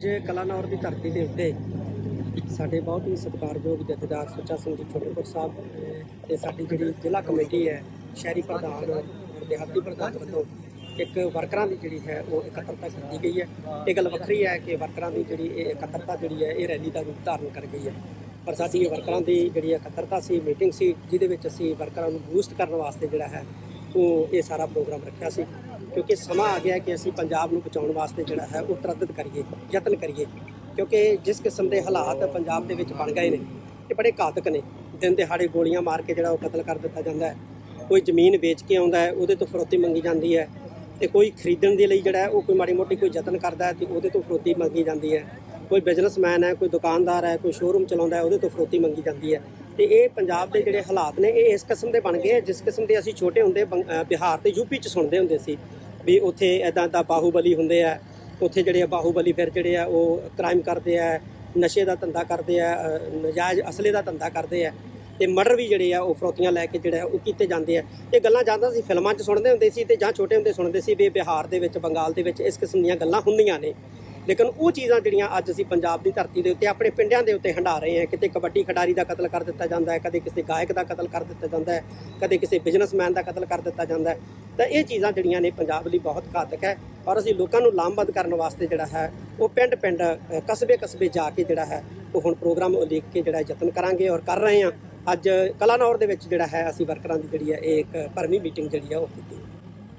ਜੇ ਕਲਾਨੌਰ ਦੀ ਧਰਤੀ ਦੇ ਉੱਤੇ ਸਾਡੇ ਬਹੁਤ ਹੀ ਸਤਿਕਾਰਯੋਗ ਜਥੇਦਾਰ ਸੁੱਚਾ ਸਿੰਘ ਜੀ ਛੋਟੇਪੁਰ ਸਾਹਿਬ ਅਹ, ਤੇ ਸਾਡੀ ਜਿਹੜੀ ਜ਼ਿਲ੍ਹਾ ਕਮੇਟੀ ਹੈ ਸ਼ਹਿਰੀ ਪ੍ਰਧਾਨ ਔਰ ਦਿਹਾਤੀ ਪ੍ਰਧਾਨ ਵੱਲੋਂ ਇੱਕ ਵਰਕਰਾਂ ਦੀ ਜਿਹੜੀ ਹੈ ਉਹ ਇਕੱਤਰਤਾ ਕੀਤੀ ਗਈ ਹੈ। ਇਹ ਗੱਲ ਵੱਖਰੀ ਹੈ ਕਿ ਵਰਕਰਾਂ ਦੀ ਜਿਹੜੀ ਇਹ ਇਕੱਤਰਤਾ ਜਿਹੜੀ ਹੈ ਇਹ ਰੈਲੀ ਦਾ ਰੂਪ ਧਾਰਨ ਕਰ ਗਈ ਹੈ। ਪਰ ਸਾਡੀ ਵਰਕਰਾਂ ਦੀ ਜਿਹੜੀ ਇਕੱਤਰਤਾ ਸੀ ਮੀਟਿੰਗ ਸੀ ਜਿਹਦੇ ਵਿੱਚ ਅਸੀਂ ਵਰਕਰਾਂ ਨੂੰ ਬੂਸਟ ਕਰਨ ਵਾਸਤੇ ਜਿਹੜਾ ਹੈ ਤੋਂ ਇਹ ਸਾਰਾ ਪ੍ਰੋਗਰਾਮ ਰੱਖਿਆ ਸੀ, ਕਿਉਂਕਿ ਸਮਾਂ ਆ ਗਿਆ ਕਿ ਅਸੀਂ ਪੰਜਾਬ ਨੂੰ ਬਚਾਉਣ ਵਾਸਤੇ ਜਿਹੜਾ ਹੈ ਉਹ ਤਰੱਦਦ ਕਰੀਏ, ਯਤਨ ਕਰੀਏ, ਕਿਉਂਕਿ ਜਿਸ ਕਿਸਮ ਦੇ ਹਾਲਾਤ ਪੰਜਾਬ ਦੇ ਵਿੱਚ ਬਣ ਗਏ ਨੇ, ਇਹ ਬੜੇ ਘਾਤਕ ਨੇ। ਦਿਨ ਦਿਹਾੜੇ ਗੋਲੀਆਂ ਮਾਰ ਕੇ ਜਿਹੜਾ ਉਹ ਕਤਲ ਕਰ ਦਿੱਤਾ ਜਾਂਦਾ ਹੈ। ਕੋਈ ਜ਼ਮੀਨ ਵੇਚ ਕੇ ਆਉਂਦਾ ਹੈ, ਉਹਦੇ ਤੋਂ ਫਰੋਤੀ ਮੰਗੀ ਜਾਂਦੀ ਹੈ ਤੇ ਕੋਈ ਖਰੀਦਣ ਦੇ ਲਈ ਜਿਹੜਾ ਉਹ ਕੋਈ ਮਾੜੀ ਮੋਟੀ ਕੋਈ ਯਤਨ ਕਰਦਾ ਹੈ ਤੇ ਉਹਦੇ ਤੋਂ ਫਰੋਤੀ ਮੰਗੀ ਜਾਂਦੀ ਹੈ। ਕੋਈ ਬਿਜ਼ਨਸਮੈਨ ਹੈ ਕੋਈ ਦੁਕਾਨਦਾਰ ਹੈ ਕੋਈ ਸ਼ੋਰੂਮ ਚਲਾਉਂਦਾ ਹੈ ਉਹਦੇ ਤੋਂ ਫਰੋਤੀ ਮੰਗੀ ਜਾਂਦੀ ਹੈ। ਤੇ ਇਹ ਪੰਜਾਬ ਦੇ ਜਿਹੜੇ ਹਾਲਾਤ ਨੇ ਇਹ ਇਸ ਕਿਸਮ ਦੇ ਬਣ ਗਏ ਆ, ਜਿਸ ਕਿਸਮ ਦੇ ਅਸੀਂ ਛੋਟੇ ਹੁੰਦੇ ਬੰਗ- ਅਹ ਬਿਹਾਰ ਤੇ ਯੂਪੀ ਚ ਸੁਣਦੇ ਹੁੰਦੇ ਸੀ ਵੀ ਉੱਥੇ ਐਦਾਂ ਦਾ ਬਾਹੂਬਲੀ ਹੁੰਦੇ ਆ ਉੱਥੇ ਜਿਹੜੇ ਆ ਬਾਹੂਬਲੀ ਫਿਰ ਜਿਹੜੇ ਆ ਉਹ ਕ੍ਰਾਈਮ ਕਰਦੇ ਆ ਨਸ਼ੇ ਦਾ ਧੰਦਾ ਕਰਦੇ ਆ ਅਹ ਨਜਾਇਜ਼ ਅਸਲੇ ਦਾ ਧੰਦਾ ਕਰਦੇ ਆ ਤੇ ਮਰਡਰ ਵੀ ਜਿਹੜੇ ਆ ਉਹ ਫਰੋਤੀਆਂ ਲੈ ਕੇ ਜਿਹੜਾ ਉਹ ਕੀਤੇ ਜਾਂਦੇ ਆ। ਇਹ ਗੱਲਾਂ ਜਾਂਦਾ ਸੀ ਫਿਲਮਾਂ 'ਚ ਸੁਣਦੇ ਹੁੰਦੇ ਸੀ ਤੇ ਜਾਂ ਛੋਟੇ ਹੁੰਦੇ ਸੁਣਦੇ ਸੀ ਵੀ ਬਿਹਾਰ ਦੇ ਵਿੱਚ ਬੰਗਾਲ ਦੇ ਵਿੱਚ ਇਸ ਕਿਸਮ ਦੀਆਂ ਗੱਲਾਂ ਹੁੰਦੀਆਂ ਨੇ। ਲੇਕਿਨ ਉਹ ਚੀਜ਼ਾਂ ਜਿਹੜੀਆਂ ਅੱਜ ਅਸੀਂ ਪੰਜਾਬ ਦੀ ਧਰਤੀ ਦੇ ਉੱਤੇ, ਆਪਣੇ ਪਿੰਡਾਂ ਦੇ ਉੱਤੇ ਹੰਡਾ ਰਹੇ ਹਾਂ। ਕਿਤੇ ਕਬੱਡੀ ਖਿਡਾਰੀ ਦਾ ਕਤਲ ਕਰ ਦਿੱਤਾ ਜਾਂਦਾ ਹੈ, ਕਦੇ ਕਿਸੇ ਗਾਇਕ ਦਾ ਕਤਲ ਕਰ ਦਿੱਤਾ ਜਾਂਦਾ ਹੈ, ਕਦੇ ਕਿਸੇ ਬਿਜ਼ਨਸਮੈਨ ਦਾ ਕਤਲ ਕਰ ਦਿੱਤਾ ਜਾਂਦਾ ਹੈ। ਤਾਂ ਇਹ ਚੀਜ਼ਾਂ ਜਿਹੜੀਆਂ ਨੇ ਪੰਜਾਬ ਲਈ ਬਹੁਤ ਘਾਤਕ ਹੈ ਔਰ ਅਸੀਂ ਲੋਕਾਂ ਨੂੰ ਲਾਮਬੰਦ ਕਰਨ ਵਾਸਤੇ ਜਿਹੜਾ ਹੈ, ਉਹ ਪਿੰਡ ਪਿੰਡ ਕਸਬੇ ਕਸਬੇ ਜਾ ਕੇ ਜਿਹੜਾ ਹੈ, ਉਹ ਹੁਣ ਪ੍ਰੋਗਰਾਮ ਉਲੀਕ ਕੇ ਜਿਹੜਾ ਯਤਨ ਕਰਾਂਗੇ ਔਰ ਕਰ ਰਹੇ ਹਾਂ। ਅੱਜ ਕਲਾਨੌਰ ਦੇ ਵਿੱਚ ਜਿਹੜਾ ਹੈ, ਅਸੀਂ ਵਰਕਰਾਂ ਦੀ ਜਿਹੜੀ ਹੈ, ਇਹ ਇੱਕ ਭਰਵੀਂ ਮੀਟਿੰਗ ਜਿਹੜੀ ਹੈ, ਉਹ ਕੀਤੀ।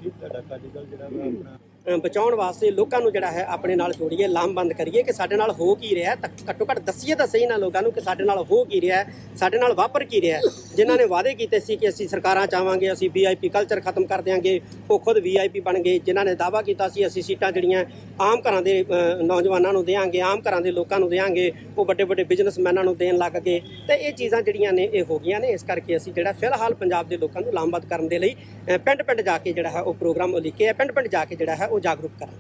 ਕੀ ਤੁਹਾਡਾ ਕਾਰਜਕਾਲ ਜਿਹੜਾ ਆਪਣਾ? ਬਚਾਉਣ ਵਾਸਤੇ ਲੋਕਾਂ ਨੂੰ ਜਿਹੜਾ ਹੈ ਆਪਣੇ ਨਾਲ ਜੋੜੀਏ ਲਾਮਬੰਦ ਕਰੀਏ ਕਿ ਸਾਡੇ ਨਾਲ ਹੋ ਕੀ ਰਿਹਾ ਤਾਂ ਘੱਟੋ ਘੱਟ ਦੱਸੀਏ ਤਾਂ ਸਹੀ ਨਾ ਲੋਕਾਂ ਨੂੰ ਕਿ ਸਾਡੇ ਨਾਲ ਹੋ ਕੀ ਰਿਹਾ ਸਾਡੇ ਨਾਲ ਵਾਪਰ ਕੀ ਰਿਹਾ ਜਿਨ੍ਹਾਂ ਨੇ ਵਾਅਦੇ ਕੀਤੇ ਸੀ ਕਿ ਅਸੀਂ ਸਰਕਾਰਾਂ ਚਾਹਾਂਗੇ ਅਸੀਂ ਵੀਆਈਪੀ ਕਲਚਰ ਖਤਮ ਕਰ ਦਿਆਂਗੇ, ਉਹ ਖੁਦ ਵੀਆਈਪੀ ਬਣ ਗਏ। ਜਿਨ੍ਹਾਂ ਨੇ ਦਾਵਾ ਕੀਤਾ ਸੀ, ਅਸੀਂ ਸੀਟਾਂ ਜਿਹੜੀਆਂ ਆਮ ਘਰਾਂ ਦੇ ਨੌਜਵਾਨਾਂ ਨੂੰ ਦੇਵਾਂਗੇ ਆਮ ਘਰਾਂ ਦੇ ਲੋਕਾਂ ਨੂੰ ਦੇਵਾਂਗੇ ਉਹ ਵੱਡੇ ਵੱਡੇ ਬਿਜ਼ਨਸਮੈਨਾਂ ਨੂੰ ਦੇਣ ਲੱਗ ਗਏ। ਤੇ ਇਹ ਚੀਜ਼ਾਂ ਜਿਹੜੀਆਂ ਨੇ, ਇਹ ਹੋ ਗਈਆਂ ਨੇ। ਇਸ ਕਰਕੇ ਅਸੀਂ ਜਿਹੜਾ ਫਿਲਹਾਲ ਪੰਜਾਬ ਦੇ ਲੋਕਾਂ ਨੂੰ ਲਾਮਬੰਦ ਕਰਨ ਦੇ ਲਈ ਪਿੰਡ ਪਿੰਡ ਜਾ ਕੇ ਜਿਹੜਾ ਹੈ ਉਹ ਪ੍ਰੋਗਰਾਮ ਉਲੀਕੇ ਹੈ ਪਿੰਡ ਪਿੰਡ ਜਾ ਕੇ ਜਿਹੜਾ ਹੈ ਉਹ ਜਾਗਰੂਕ ਕਰਾਂਗੇ।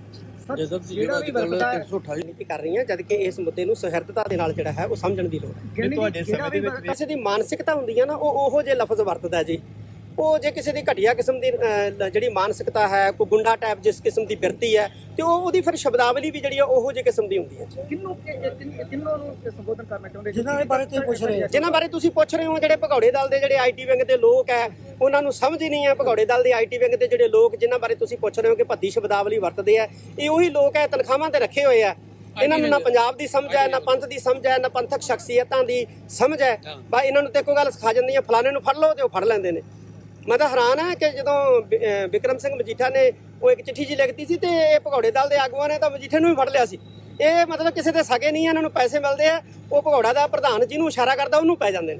ਜਦੋਂ ਜਿਹੜਾ ਵੀ ਵਰਕਦਾ 328 ਰਾਜਨੀਤੀ ਕਰ ਰਹੀਆਂ ਜਦ ਕਿ ਇਸ ਮੁੱਦੇ ਨੂੰ ਸਹਿਰਦਤਾ ਦੇ ਨਾਲ ਜਿਹੜਾ ਹੈ ਉਹ ਸਮਝਣ ਦੀ ਲੋੜ ਹੈ। ਤੁਹਾਡੇ ਸਮੇਂ ਦੇ ਵਿੱਚ ਕਿਸੇ ਦੀ ਮਾਨਸਿਕਤਾ ਹੁੰਦੀ ਹੈ ਨਾ ਉਹ ਉਹੋ ਜਿਹੇ ਲਫ਼ਜ਼ ਵਰਤਦਾ ਜੀ। ਉਹ ਜੇ ਕਿਸੇ ਦੀ ਘਟੀਆ ਕਿਸਮ ਦੀ ਜਿਹੜੀ ਮਾਨਸਿਕਤਾ ਹੈ ਕੋਈ ਗੁੰਡਾ ਟਾਈਪ ਜਿਸ ਕਿਸਮ ਦੀ ਬਿਰਤੀ ਹੈ ਤੇ ਉਹ ਉਹਦੀ ਫਿਰ ਸ਼ਬਦਾਵਲੀ ਵੀ ਜਿਹੜੀ ਆ ਉਹੋ ਜਿਹੇ ਕਿਸਮ ਦੀ ਹੁੰਦੀ ਹੈ ਕਿੰਨੂੰ ਕਿੰਨੂੰ ਨੂੰ ਸੰਬੋਧਨ ਕਰਨਾ ਚਾਹੁੰਦੇ ਜਿਨ੍ਹਾਂ ਬਾਰੇ ਤੁਸੀਂ ਪੁੱਛ ਰਹੇ ਹੋ। ਜਿਨ੍ਹਾਂ ਬਾਰੇ ਤੁਸੀਂ ਪੁੱਛ ਰਹੇ ਹੋ ਜਿਹੜੇ ਭਗੌੜੇ ਦਲ ਦੇ ਜਿਹੜੇ ਆਈਟੀ ਵਿੰਗ ਦੇ ਲੋਕ ਹੈ ਉਹਨਾਂ ਨੂੰ ਸਮਝ ਹੀ ਨਹੀਂ ਹੈ ਭਗੌੜੇ ਦਲ ਦੇ ਆਈਟੀ ਵਿੰਗ ਦੇ ਜਿਹੜੇ ਲੋਕ ਜਿਨ੍ਹਾਂ ਬਾਰੇ ਤੁਸੀਂ ਪੁੱਛ ਰਹੇ ਹੋ ਕਿ ਭੱਦੀ ਸ਼ਬਦਾਵਲੀ ਵਰਤਦੇ ਆ ਇਹ ਉਹੀ ਲੋਕ ਹੈ ਤਨਖਾਹਾਂ ਤੇ ਰੱਖੇ ਹੋਏ ਆ। ਇਹਨਾਂ ਨੂੰ ਨਾ ਪੰਜਾਬ ਦੀ ਸਮਝ ਹੈ ਨਾ ਪੰਥ ਦੀ ਸਮਝ ਹੈ ਨਾ ਪੰਥਕ ਸ਼ਖਸੀਅਤਾਂ ਦੀ ਸਮਝ ਹੈ। ਬਾ ਇਹਨਾਂ ਨੂੰ ਤੇ ਇੱਕੋ ਗੱਲ ਸਿਖਾ ਜਾਂਦੀ ਹੈ ਫਲਾਣੇ ਨੂੰ ਫੜ ਲਓ ਤੇ ਉਹ ਫੜ ਲੈਂਦੇ ਨੇ। ਮੈਂ ਤਾਂ ਹੈਰਾਨ ਹਾਂ ਕਿ ਜਦੋਂ ਵਿਕਰਮ ਸਿੰਘ ਮਜੀਠਾ ਨੇ ਉਹ ਇੱਕ ਚਿੱਠੀ ਜੀ ਲਿਖਤੀ ਸੀ ਤੇ ਇਹ ਭਗੌੜੇ ਦਲ ਦੇ ਆਗੂਆਂ ਨੇ ਤਾਂ ਮਜੀਠੇ ਨੂੰ ਵੀ ਫੜ ਲਿਆ ਸੀ। ਇਹ ਮਤਲਬ ਕਿਸੇ ਦੇ ਸਗੇ ਨਹੀਂ ਆ, ਇਹਨਾਂ ਨੂੰ ਪੈਸੇ ਮਿਲਦੇ ਆ ਉਹ ਭਗੌੜਾ ਦਾ ਪ੍ਰਧਾਨ ਜਿਹਨੂੰ ਇਸ਼ਾਰਾ ਕਰਦਾ ਉਹਨੂੰ ਪੈ ਜਾਂਦੇ ਨੇ।